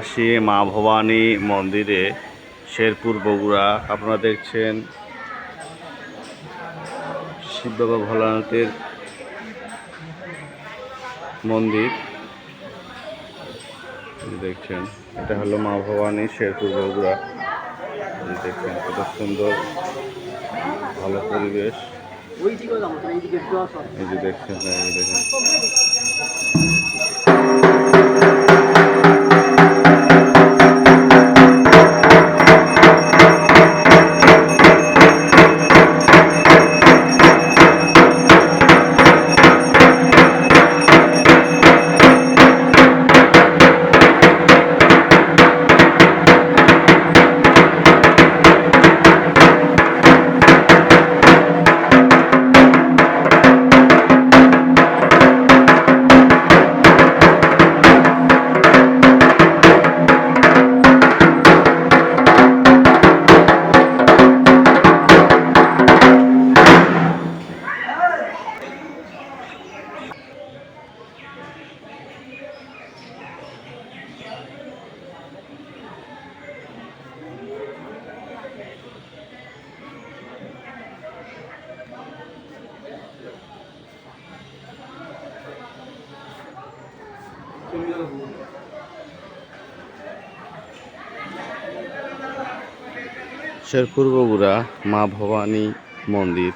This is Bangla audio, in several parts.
আছি মা ভবানী মন্দিরে শেরপুর বগুড়া, আপনারা দেখছেন শিব বাবা ভোলানাথের মন্দির। দেখছেন, এটা হলো মা ভবানী শেরপুর বগুড়া। দেখছেন, কত সুন্দর, ভালো পরিবেশ। এই যে দেখছেন দেখেন শেরপুর বগুড়া মা ভবানী মন্দির।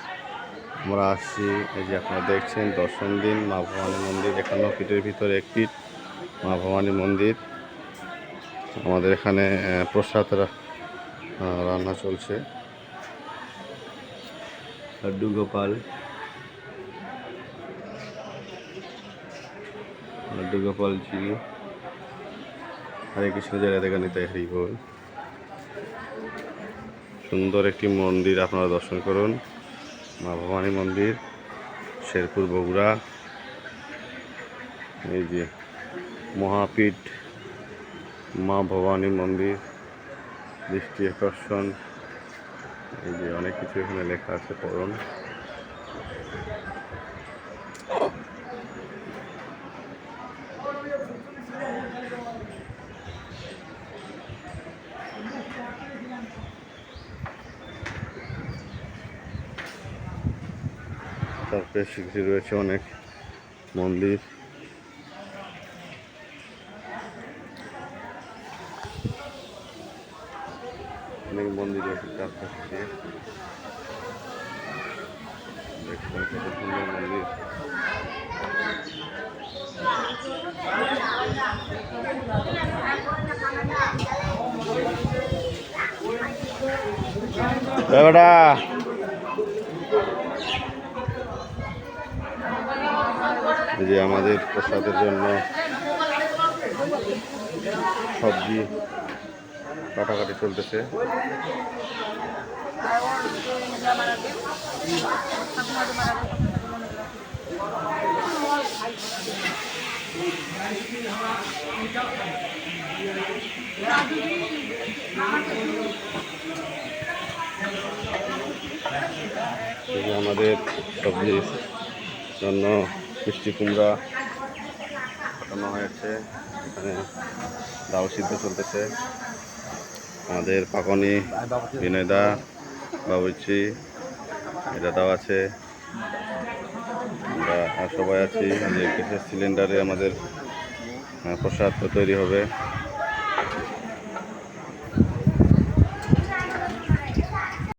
আমরা আসছি, এই যে আপনারা দেখছেন, দর্শন দিন, মা ভবানী মন্দির। এখানেও পিঠের ভিতরে এক মা ভবানী মন্দির। আমাদের এখানে প্রসাদ রান্না চলছে। লাড্ডু লাড্ডু গোপাল জি হরে কৃষ্ণ, জয় রাধা গানিতে হরি বল। সুন্দর একটি মন্দির আপনারা দর্শন করুন। মা ভবানী মন্দির, শেরপুর বগুড়া। এই যে মহাপীঠ, মা ভবানী মন্দির, দৃষ্টি আকর্ষণ। এই যে অনেক কিছু এখানে লেখা আছে, পড়ুন। তারপরে সেখানে রয়েছে অনেক মন্দির। অনেক মন্দির রয়েছে কত সুন্দর মন্দির। বেটা। যে আমাদের প্রসাদের জন্য সবজি কাটাকাটি চলতেছে। আমাদের সবজির জন্য মিষ্টি কুমড়া পাঠানো হয়েছে। এখানে ডাল সিদ্ধ চলতেছে। আমাদের পাকনি বিনয়দা বাবুচি দাদাও আছে। আমরা সবাই আছি। যে গ্যাসের সিলিন্ডারে আমাদের প্রসাদ তৈরি হবে।